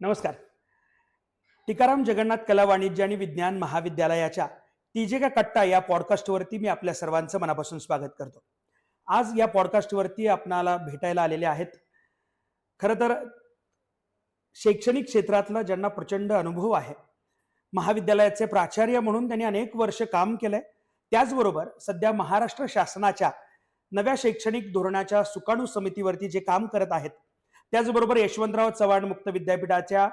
नमस्कार. टिकाराम जगन्नाथ कला वाणिज्य आणि विज्ञान महाविद्यालयाच्या तिजे का कट्टा या पॉडकास्टवरती मी आपल्या सर्वांचं मनापासून स्वागत करतो. आज या पॉडकास्टवरती आपणाला भेटायला आलेले आहेत. खरं तर शैक्षणिक क्षेत्रातला ज्यांना प्रचंड अनुभव आहे महाविद्यालयाचे प्राचार्य म्हणून त्यांनी अनेक वर्ष काम केलंय. त्याचबरोबर सध्या महाराष्ट्र शासनाच्या नव्या शैक्षणिक धोरणाच्या सुकाणू समितीवरती जे काम करत आहेत त्याचबरोबर यशवंतराव चव्हाण मुक्त विद्यापीठाच्या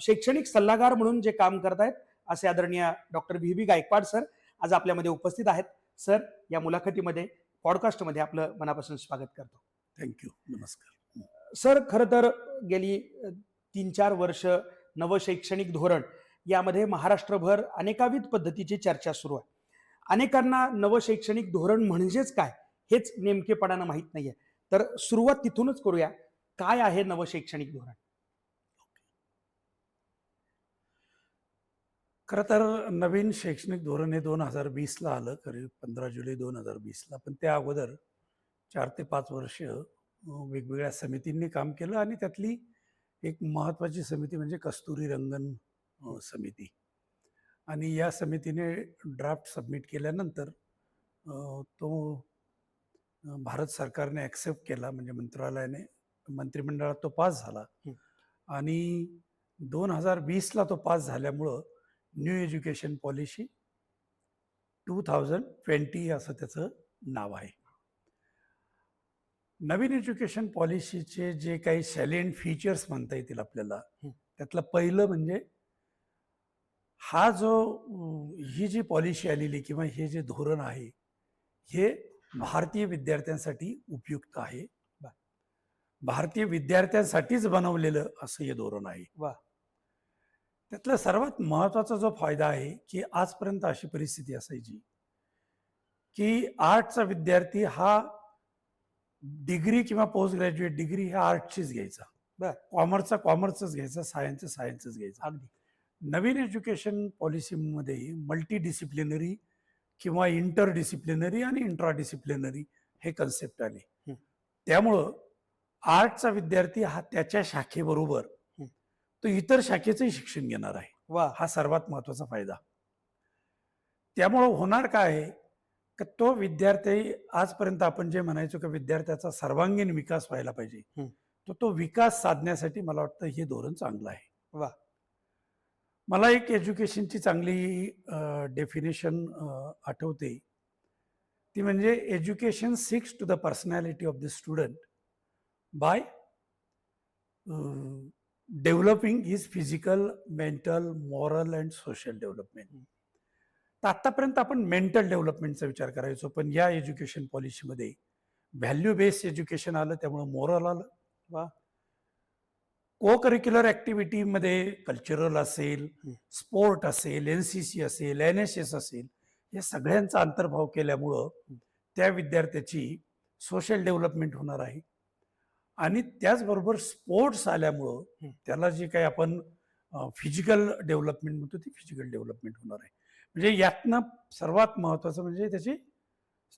शैक्षणिक सल्लागार म्हणून जे काम करत आहेत असे आदरणीय doctor V B Gaikwad sir आज आपल्यामध्ये उपस्थित आहेत. सर या मुलाखतीमध्ये पॉडकास्टमध्ये आपलं मनापासून स्वागत करतो. थँक्यू नमस्कार. सर खरं तर गेली तीन चार वर्ष नवशैक्षणिक धोरण यामध्ये महाराष्ट्रभर अनेकाविध पद्धतीची चर्चा सुरू आहे. अनेकांना नवशैक्षणिक धोरण म्हणजेच काय हेच नेमकेपणानं माहीत नाहीये. तर सुरुवात तिथूनच करूया. काय आहे नवशैक्षणिक धोरण? खरं तर नवीन शैक्षणिक धोरण हे दोन हजार वीसला आलं करीब पंधरा जुलै दोन हजार वीसला. पण त्या अगोदर चार ते पाच वर्ष वेगवेगळ्या समितींनी काम केलं आणि त्यातली एक महत्त्वाची समिती म्हणजे कस्तुरी रंगन समिती. आणि या समितीने ड्राफ्ट सबमिट केल्यानंतर तो भारत सरकारने ॲक्सेप्ट केला म्हणजे मंत्रालयाने मंत्रिमंडळात तो पास झाला. आणि दोन हजार वीसला तो पास झाल्यामुळं new education policy two thousand twenty असं त्याचं नाव आहे नवीन एज्युकेशन पॉलिसीचे जे काही सॅलियंट फीचर्स म्हणता येतील आपल्याला. त्यातलं पहिलं म्हणजे हा जो ही जी पॉलिसी आलेली किंवा हे जे धोरण आहे हे भारतीय विद्यार्थ्यांसाठी उपयुक्त आहे. भारतीय विद्यार्थ्यांसाठीच बनवलेलं असं हे धोरण आहे वा. त्यातला सर्वात महत्त्वाचा जो फायदा आहे की आजपर्यंत अशी परिस्थिती असायची की आर्टचा विद्यार्थी हा डिग्री किंवा पोस्ट ग्रॅज्युएट डिग्री ह्या आर्टचीच घ्यायचा बर. कॉमर्सचा कॉमर्सच घ्यायचा सायन्सचा सायन्सच घ्यायचा अगदी नवीन एज्युकेशन पॉलिसीमध्ये मल्टी डिसिप्लिनरी किंवा इंटर डिसिप्लिनरी आणि इंट्रा डिसिप्लिनरी हे कन्सेप्ट आले. त्यामुळं आर्टचा विद्यार्थी हा त्याच्या शाखेबरोबर. तो इतर शाखेचंही शिक्षण घेणार आहे. वा. हा सर्वात महत्त्वाचा फायदा. त्यामुळं होणार काय आहे? की तो विद्यार्थी आजपर्यंत आपण जे म्हणायचो की विद्यार्थ्याचा सर्वांगीण विकास व्हायला पाहिजे. तर तो विकास साधण्यासाठी मला वाटतं हे धोरण चांगलं आहे. वा. मला एक एज्युकेशनची चांगली डेफिनेशन आठवते. ती म्हणजे education seeks to the personality of the student. By developing his physical mental moral and social development तर आतापर्यंत आपण मेंटल डेव्हलपमेंटचा विचार करायचो पण या एज्युकेशन पॉलिसीमध्ये व्हॅल्यू बेस्ड एज्युकेशन आलं त्यामुळं मोरल आलं वा. को करिक्युलर ॲक्टिव्हिटीमध्ये कल्चरल असेल. स्पोर्ट असेल एन सी सी असेल एन एस एस असेल या सगळ्यांचा अंतर्भाव केल्यामुळं. त्या विद्यार्थ्याची सोशल डेव्हलपमेंट होणार आहे आणि त्याचबरोबर स्पोर्ट्स आल्यामुळं. त्याला जे काही आपण फिजिकल डेव्हलपमेंट म्हणतो ती फिजिकल डेव्हलपमेंट होणार आहे म्हणजे यातनं सर्वात महत्वाचं म्हणजे त्याची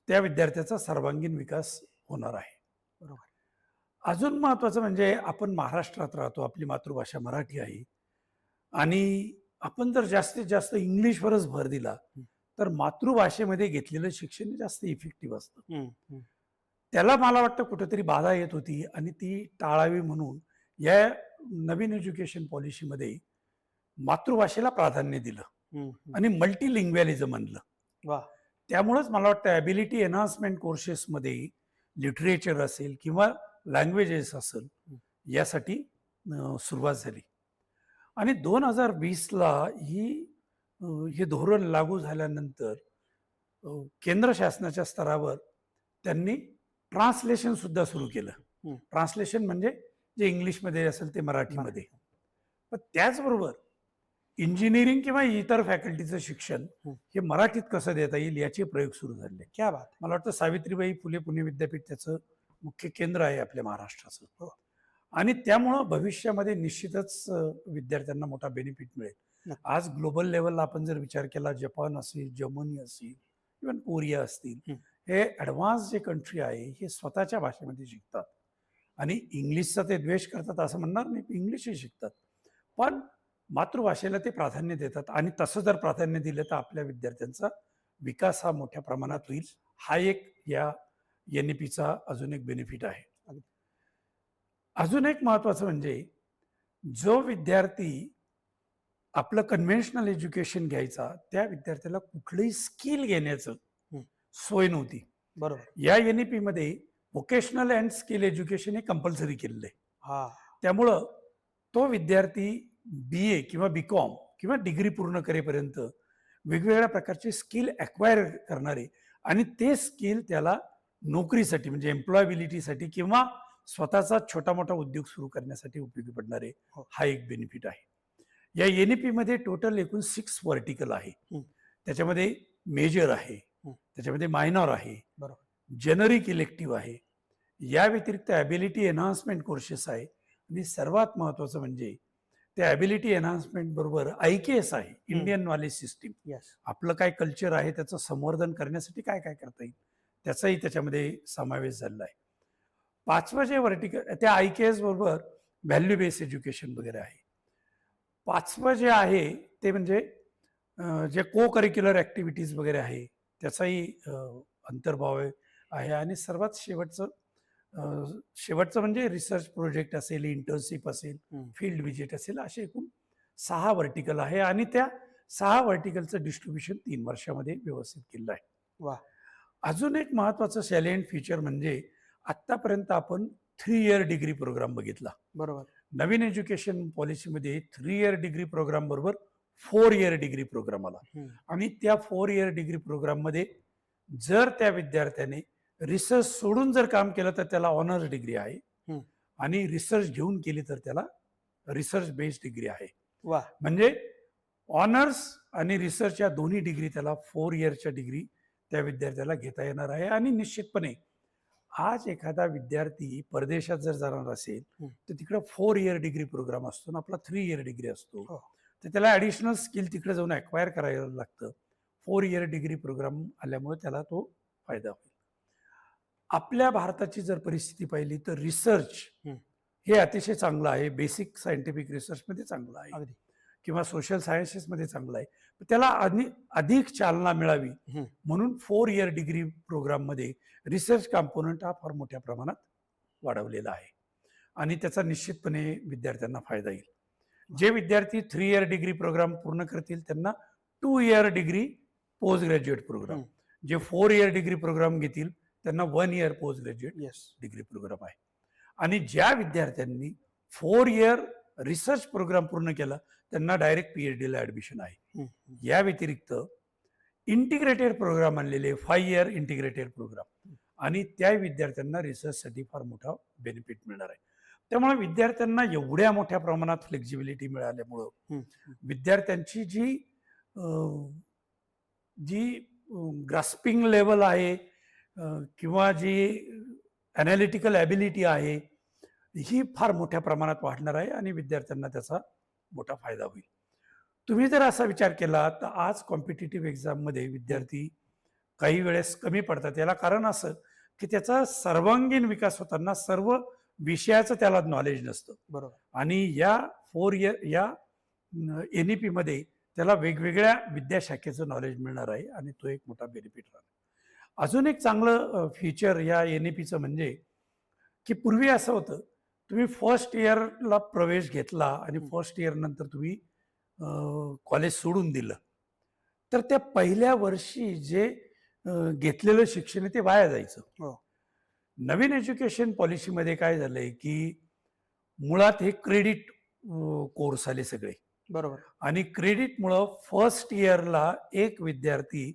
त्या विद्यार्थ्याचा सर्वांगीण विकास होणार आहे बरोबर अजून महत्वाचं म्हणजे आपण महाराष्ट्रात राहतो आपली मातृभाषा मराठी आहे आणि आपण जर जास्तीत जास्त इंग्लिशवरच भर दिला. तर मातृभाषेमध्ये घेतलेलं शिक्षण जास्त इफेक्टिव्ह असतं. त्याला मला वाटतं कुठेतरी बाधा येत होती आणि ती टाळावी म्हणून या नवीन एज्युकेशन पॉलिसीमध्ये मातृभाषेला प्राधान्य दिलं. आणि मल्टीलिंग्वॅलिझम आणलं. वा. त्यामुळंच मला वाटतं ॲबिलिटी एन्हान्समेंट कोर्सेसमध्ये लिटरेचर असेल किंवा लँग्वेजेस असेल यासाठी सुरुवात झाली. आणि दोन हजार वीसला ही हे धोरण लागू झाल्यानंतर केंद्र शासनाच्या स्तरावर त्यांनी ट्रान्सलेशन सुद्धा सुरू केलं. ट्रान्सलेशन म्हणजे जे इंग्लिशमध्ये असेल ते मराठीमध्ये पण त्याचबरोबर इंजिनिअरिंग किंवा इतर फॅकल्टीचं शिक्षण हं. मराठीत कसं देता येईल याचे प्रयोग सुरू झाले क्या बात मला वाटतं सावित्रीबाई फुले पुणे विद्यापीठ त्याचं मुख्य केंद्र आहे आपल्या महाराष्ट्राचं हो. आणि त्यामुळं भविष्यामध्ये निश्चितच विद्यार्थ्यांना मोठा बेनिफिट मिळेल. आज ग्लोबल लेवलला आपण जर विचार केला जपान असेल जर्मनी असेल इव्हन कोरिया असतील हं. ॲडव्हान्स जे कंट्री आहे हे स्वतःच्या भाषेमध्ये शिकतात आणि इंग्लिशचा ते द्वेष करतात असं म्हणणार नाही इंग्लिशही शिकतात पण मातृभाषेला ते प्राधान्य देतात आणि तसं जर प्राधान्य दिलं तर आपल्या विद्यार्थ्यांचा विकास हा मोठ्या प्रमाणात होईल हा एक या एन ई पीचा अजून एक बेनिफिट आहे. अजून एक महत्वाचं म्हणजे जो विद्यार्थी आपलं कन्व्हेन्शनल एज्युकेशन घ्यायचा त्या विद्यार्थ्याला कुठलंही स्किल घेण्याचं. सोय नव्हती बरोबर या एन ई मध्ये व्होकेशनल अँड स्किल एज्युकेशन हे कंपल्सरी केलेलं आहे हा त्यामुळं तो विद्यार्थी बी ए किंवा बी कॉम किंवा डिग्री पूर्ण करेपर्यंत वेगवेगळ्या प्रकारचे स्किल अक्वायर करणारे आणि ते स्किल त्याला नोकरीसाठी म्हणजे एम्प्लॉयबिलिटीसाठी किंवा स्वतःचा छोटा मोठा उद्योग सुरू करण्यासाठी उपयोगी पडणारे हो. हा एक बेनिफिट आहे या एन ई मध्ये टोटल एकूण सिक्स व्हर्टिकल आहे. त्याच्यामध्ये मेजर आहे. त्याच्यामध्ये मायनॉर आहे. बरोबर. जेनरिक इलेक्टिव्ह आहे. या व्यतिरिक्त ॲबिलिटी एन्हान्समेंट कोर्सेस आहे. आणि सर्वात महत्वाचं म्हणजे त्या ॲबिलिटी एन्हान्समेंट बरोबर आय के एस आहे. इंडियन नॉलेज सिस्टीम आपलं काय कल्चर आहे त्याचं संवर्धन करण्यासाठी काय काय करता येईल? त्याचाही त्याच्यामध्ये समावेश झालेला आहे. पाचवं जे वर्टिकल त्या आय के एस बरोबर व्हॅल्यू बेस्ड एज्युकेशन वगैरे आहे. पाचवं जे आहे ते म्हणजे जे को करिक्युलर ॲक्टिव्हिटीज वगैरे आहे. त्याचाही अंतर्भाव आहे- आणि सर्वात शेवटचं शेवटचं म्हणजे रिसर्च प्रोजेक्ट असेल इंटर्नशिप असेल. फील्ड विजिट असेल असे एकूण सहा वर्टिकल आहे आणि त्या सहा वर्टिकलचं डिस्ट्रीब्युशन तीन वर्षामध्ये व्यवस्थित केलं आहे वा. अजून एक महत्वाचं सॅलियंट फीचर म्हणजे आतापर्यंत आपण थ्री इयर डिग्री प्रोग्राम बघितला बरोबर नवीन एज्युकेशन पॉलिसीमध्ये थ्री इयर डिग्री प्रोग्राम बरोबर फोर इयर डिग्री प्रोग्राम आला. आणि त्या फोर इयर डिग्री प्रोग्राममध्ये जर त्या विद्यार्थ्याने रिसर्च सोडून जर काम केलं तर त्याला ऑनर्स डिग्री आहे. आणि रिसर्च घेऊन केली तर त्याला रिसर्च बेस्ड डिग्री आहे वा म्हणजे ऑनर्स आणि रिसर्च या दोन्ही डिग्री त्याला फोर इयरच्या डिग्री त्या विद्यार्थ्याला घेता येणार आहे आणि निश्चितपणे आज एखादा विद्यार्थी परदेशात जर जाणार असेल. तर तिकडे फोर इयर डिग्री प्रोग्राम असतो ना आपला थ्री इयर डिग्री असतो हो. तर त्याला ॲडिशनल स्किल तिकडे जाऊन अक्वायर करायला लागतं. फोर इयर डिग्री प्रोग्राम आल्यामुळे त्याला तो फायदा होईल. आपल्या भारताची जर परिस्थिती पाहिली तर रिसर्च हं. अतिशय चांगलं आहे. बेसिक सायंटिफिक रिसर्चमध्ये चांगलं आहे. अगदी. किंवा सोशल सायन्सेसमध्ये चांगलं आहे. त्याला अधि अधिक चालना मिळावी. म्हणून फोर इयर डिग्री प्रोग्राममध्ये रिसर्च कॉम्पोनंट हा फार मोठ्या प्रमाणात वाढवलेला आहे. आणि त्याचा निश्चितपणे विद्यार्थ्यांना फायदा येईल. जे विद्यार्थी थ्री इयर डिग्री प्रोग्राम पूर्ण करतील त्यांना two year degree postgraduate programme. जे फोर इयर डिग्री प्रोग्राम घेतील त्यांना one year postgraduate degree programme आहे. आणि ज्या विद्यार्थ्यांनी फोर इयर रिसर्च प्रोग्राम पूर्ण केला त्यांना डायरेक्ट पी एच डीला ॲडमिशन आहे. या व्यतिरिक्त इंटिग्रेटेड प्रोग्राम आणलेले फाय इयर इंटिग्रेटेड प्रोग्राम आणि त्या विद्यार्थ्यांना रिसर्चसाठी फार मोठा बेनिफिट मिळणार आहे. त्यामुळे विद्यार्थ्यांना एवढ्या मोठ्या प्रमाणात फ्लेक्झिबिलिटी मिळाल्यामुळं विद्यार्थ्यांची जी जी ग्रास्पिंग लेवल आहे किंवा जी अनालिटिकल ॲबिलिटी आहे ही फार मोठ्या प्रमाणात वाढणार आहे आणि विद्यार्थ्यांना त्याचा मोठा फायदा होईल. तुम्ही जर असा विचार केला तर आज कॉम्पिटेटिव्ह एक्झाममध्ये विद्यार्थी काही वेळेस कमी पडतात. याला कारण असं की त्याचा सर्वांगीण विकास होताना सर्व विषयाचं त्याला नॉलेज नसतं. बरोबर. आणि या फोर इयर या एन ई मध्ये त्याला वेगवेगळ्या विद्याशाखेचं नॉलेज मिळणार आहे आणि तो एक मोठा बेनिफिट राहणार. अजून एक चांगलं फीचर या एन ई पीचं म्हणजे की पूर्वी असं होतं तुम्ही फर्स्ट इयरला प्रवेश घेतला आणि. फर्स्ट इयर नंतर तुम्ही कॉलेज सोडून दिलं. तर त्या पहिल्या वर्षी जे घेतलेलं शिक्षण आहे ते वाया जायचं. हो. नवीन एज्युकेशन पॉलिसीमध्ये काय झालंय की मुळात हे क्रेडिट कोर्स आले सगळे. बरोबर. आणि क्रेडिटमुळं फर्स्ट इयरला एक विद्यार्थी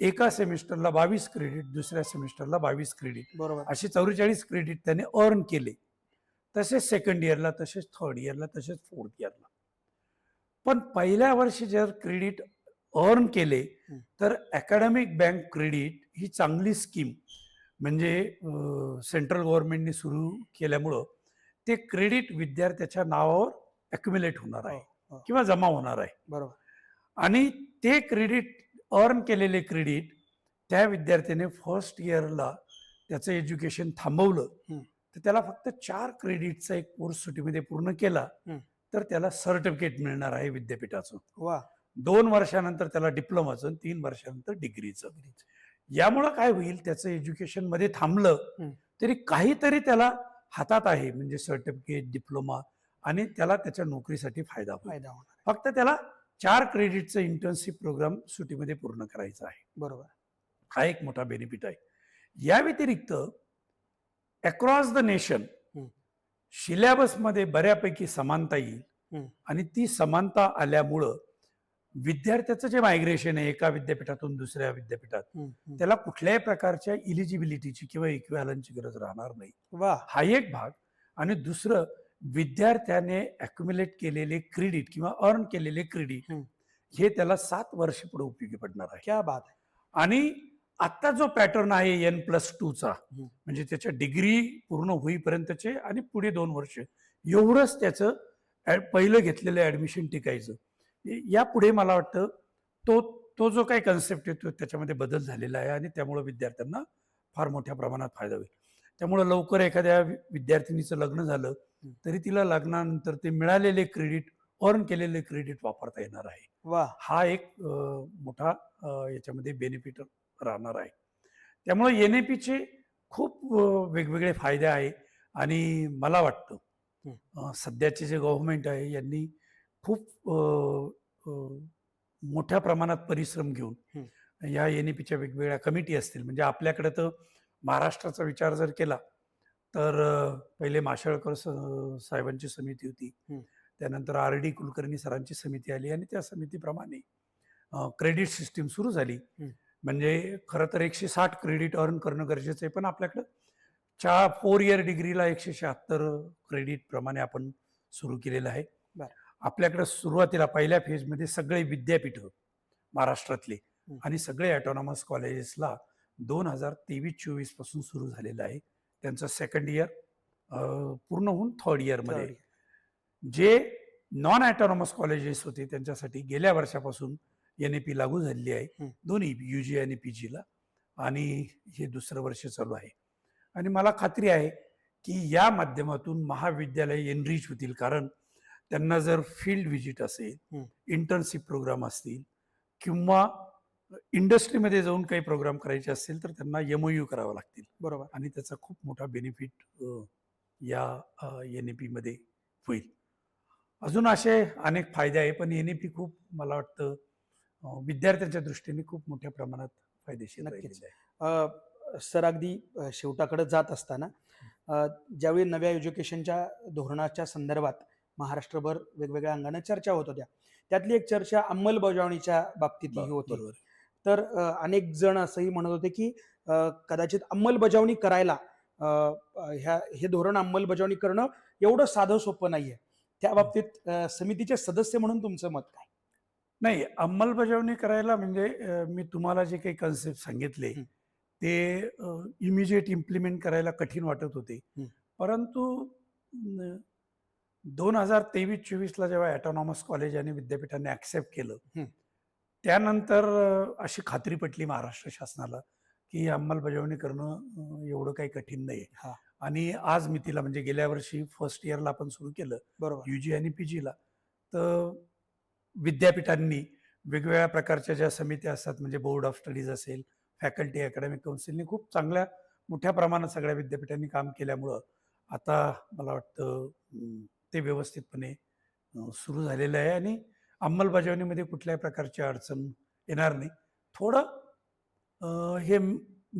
एका सेमिस्टरला बावीस क्रेडिट दुसऱ्या सेमिस्टरला बावीस क्रेडिट बरोबर. असे चौवेचाळीस क्रेडिट त्याने अर्न केले. तसेच सेकंड इयरला तसेच थर्ड इयरला तसेच फोर्थ इयरला पण पहिल्या वर्षी जर क्रेडिट अर्न केले. तर अकॅडमिक बँक क्रेडिट ही चांगली स्कीम म्हणजे सेंट्रल गव्हर्नमेंटने सुरू केल्यामुळं ते क्रेडिट विद्यार्थ्याच्या नावावर अक्युमुलेट होणार आहे हो, हो. किंवा जमा होणार आहे. बरोबर. आणि ते क्रेडिट अर्न केलेले क्रेडिट त्या विद्यार्थ्याने फर्स्ट इयरला त्याचं एज्युकेशन थांबवलं. तर त्याला फक्त चार क्रेडिटचा एक कोर्स सुटीमध्ये पूर्ण केला. तर त्याला सर्टिफिकेट मिळणार आहे विद्यापीठाचं. वा. दोन वर्षानंतर त्याला डिप्लोमाचं तीन वर्षानंतर डिग्रीचं यामुळं काय होईल त्याचं एज्युकेशनमध्ये थांबलं. तरी काहीतरी त्याला हातात आहे म्हणजे सर्टिफिकेट डिप्लोमा आणि त्याला त्याच्या नोकरीसाठी फायदा फायदा होणार फक्त त्याला चार क्रेडिटचं इंटर्नशिप प्रोग्राम सुटीमध्ये पूर्ण करायचा आहे बरोबर हा एक मोठा बेनिफिट आहे या व्यतिरिक्त अक्रॉस द नेशन. सिलेबसमध्ये बऱ्यापैकी समानता येईल. आणि ती समानता आल्यामुळं विद्यार्थ्याचं जे मायग्रेशन आहे एका विद्यापीठातून दुसऱ्या विद्यापीठात. त्याला कुठल्याही प्रकारच्या इलिजिबिलिटीची किंवा इक्विवॅलनची गरज राहणार नाही वा हा एक भाग आणि दुसरं विद्यार्थ्याने अक्युमुलेट केलेले क्रेडिट किंवा अर्न केलेले क्रेडिट. हे त्याला सात वर्ष पुढे उपयोगी पडणार आहे क्या बात आहे आणि आता जो पॅटर्न आहे एन प्लस टूचा. म्हणजे त्याच्या डिग्री पूर्ण होईपर्यंतचे आणि पुढे दोन वर्ष एवढंच त्याचं पहिलं घेतलेलं ऍडमिशन टिकायचं यापुढे मला वाटतं तो तो जो काही कन्सेप्ट येतो त्याच्यामध्ये बदल झालेला आहे आणि त्यामुळे विद्यार्थ्यांना फार मोठ्या प्रमाणात फायदा होईल. त्यामुळे लवकर एखाद्या विद्यार्थिनीचं लग्न झालं तरी तिला लग्नानंतर ते मिळालेले क्रेडिट अर्न केलेले क्रेडिट वापरता येणार आहे. वा. हा एक मोठा याच्यामध्ये बेनिफिट राहणार आहे. त्यामुळे एन ए पीचे खूप वेगवेगळे फायदे आहे आणि मला वाटतं सध्याचे जे गव्हर्नमेंट आहे यांनी खूप मोठ्या प्रमाणात परिश्रम घेऊन या एन ए पीच्या वेगवेगळ्या कमिटी असतील म्हणजे आपल्याकडे तर महाराष्ट्राचा विचार जर केला तर पहिले माशळकर साहेबांची समिती होती. त्यानंतर आर डी कुलकर्णी सरांची समिती आली आणि त्या समितीप्रमाणे क्रेडिट सिस्टीम सुरू झाली. म्हणजे खरं तर एकशे साठ क्रेडिट अर्न करणं गरजेचं आहे पण आपल्याकडं चार फोर इयर डिग्रीला एकशे शहात्तर क्रेडिट प्रमाणे आपण सुरू केलेलं आहे. आपल्याकडे सुरुवातीला पहिल्या फेजमध्ये सगळे विद्यापीठ महाराष्ट्रातले. आणि सगळे ऑटोनॉमस कॉलेजेसला दोन हजार तेवीस चोवीसपासून सुरू झालेलं आहे. त्यांचं सेकंड इयर पूर्ण होऊन थर्ड इयरमध्ये जे नॉन ऑटोनॉमस कॉलेजेस होते त्यांच्यासाठी गेल्या वर्षापासून एन ए पी लागू झालेली आहे. दोन्ही यू जी आणि पी जीला आणि हे दुसरं वर्ष चालू आहे. आणि मला खात्री आहे की या माध्यमातून महाविद्यालय एनरिच होतील. कारण त्यांना जर फील्ड व्हिजिट असेल. इंटर्नशिप प्रोग्राम असतील किंवा इंडस्ट्रीमध्ये जाऊन काही प्रोग्राम करायचे असतील तर त्यांना एमओयू करावं लागतील बरोबर आणि त्याचा खूप मोठा बेनिफिट या एन ए पीमध्ये होईल अजून असे अनेक फायदे आहे पण एन ए पी खूप मला वाटतं विद्यार्थ्यांच्या दृष्टीने खूप मोठ्या प्रमाणात फायदेशीर नक्कीच. आहे. सर अगदी शेवटाकडे जात असताना ज्यावेळी नव्या एज्युकेशनच्या धोरणाच्या संदर्भात महाराष्ट्रभर वेगवेगळ्या अंगाने चर्चा होत होत्या. त्यातली एक चर्चा अंमलबजावणीच्या बाबतीतली ही होती. बरोबर. तर अनेक जण असंही म्हणत होते की कदाचित अंमलबजावणी करायला ह्या हे धोरण अंमलबजावणी करणं एवढं साधं सोपं नाहीये. त्या बाबतीत समितीचे सदस्य म्हणून तुमचं मत काय? नाही अंमलबजावणी करायला म्हणजे मी तुम्हाला जे काही कन्सेप्ट सांगितले. ते इमिजिएट इम्प्लिमेंट करायला कठीण वाटत होते. परंतु दोन हजार तेवीस चोवीसला जेव्हा ऑटोनॉमस कॉलेज आणि विद्यापीठाने ऍक्सेप्ट केलं. त्यानंतर अशी खात्री पटली महाराष्ट्र शासनाला की अंमलबजावणी करणं एवढं काही कठीण नाही. आणि आज मी तिला म्हणजे गेल्या वर्षी फर्स्ट इयरला आपण सुरू केलं बरोबर यू जी आणि पी जीला तर विद्यापीठांनी वेगवेगळ्या प्रकारच्या ज्या समित्या असतात म्हणजे बोर्ड ऑफ स्टडीज असेल फॅकल्टी अकॅडमिक काउन्सिलने खूप चांगल्या मोठ्या प्रमाणात सगळ्या विद्यापीठांनी काम केल्यामुळं आता मला वाटतं ते व्यवस्थितपणे सुरू झालेलं आहे आणि अंमलबजावणीमध्ये कुठल्याही प्रकारची अडचण येणार नाही. थोडं हे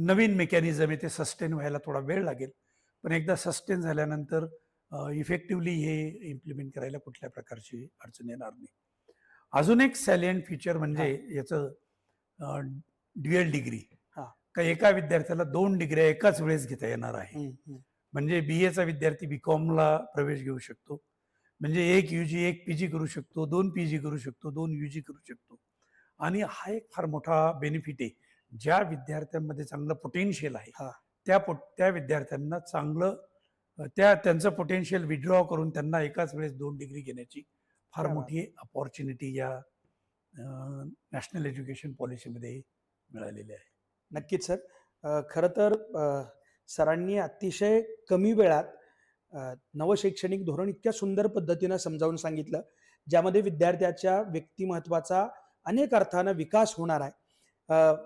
नवीन मेकॅनिझम आहे ते सस्टेन व्हायला थोडा वेळ लागेल. पण एकदा सस्टेन झाल्यानंतर इफेक्टिव्हली हे इम्प्लिमेंट करायला कुठल्या प्रकारची अडचण येणार नाही. अजून एक सॅलियंट फीचर म्हणजे याचं ड्युएल डिग्री. हा. का एका विद्यार्थ्याला दोन डिग्र्या एकाच वेळेस घेता येणार आहे. म्हणजे बी एचा विद्यार्थी बी कॉमला प्रवेश घेऊ शकतो. म्हणजे एक यू जी एक पी जी करू शकतो दोन पी जी करू शकतो दोन यू जी करू शकतो. आणि हा एक फार मोठा बेनिफिट आहे. ज्या विद्यार्थ्यांमध्ये चांगलं पोटेन्शियल आहे. त्या पो त्या विद्यार्थ्यांना चांगलं त्या त्यांचं पोटेन्शियल विड्रॉ करून त्यांना एकाच वेळेस दोन डिग्री घेण्याची फार. मोठी अपॉर्च्युनिटी या नॅशनल एज्युकेशन पॉलिसीमध्ये मिळालेली आहे. नक्कीच सर खरं तर सरांनी अतिशय कमी वेळात नवशैक्षणिक धोरण इतक्या सुंदर पद्धतीनं समजावून सांगितलं ज्यामध्ये विद्यार्थ्याच्या व्यक्तिमत्वाचा अनेक अर्थानं विकास होणार आहे.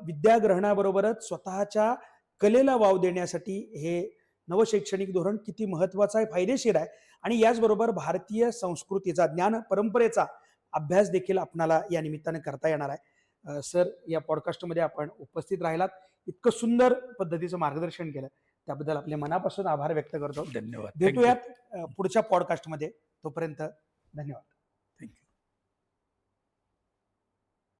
विद्याग्रहणाबरोबरच स्वतःच्या कलेला वाव देण्यासाठी हे नवशैक्षणिक धोरण किती महत्वाचं आहे फायदेशीर आहे आणि याचबरोबर भारतीय संस्कृतीचा ज्ञान परंपरेचा अभ्यास देखील आपणाला या निमित्तानं करता येणार आहे. सर या पॉडकास्टमध्ये आपण उपस्थित राहिलात. इतकं सुंदर पद्धतीचं मार्गदर्शन केलं. त्याबद्दल आपले मनापासून आभार व्यक्त करतो. धन्यवाद. भेटूयात पुढच्या पॉडकास्टमध्ये तोपर्यंत धन्यवाद.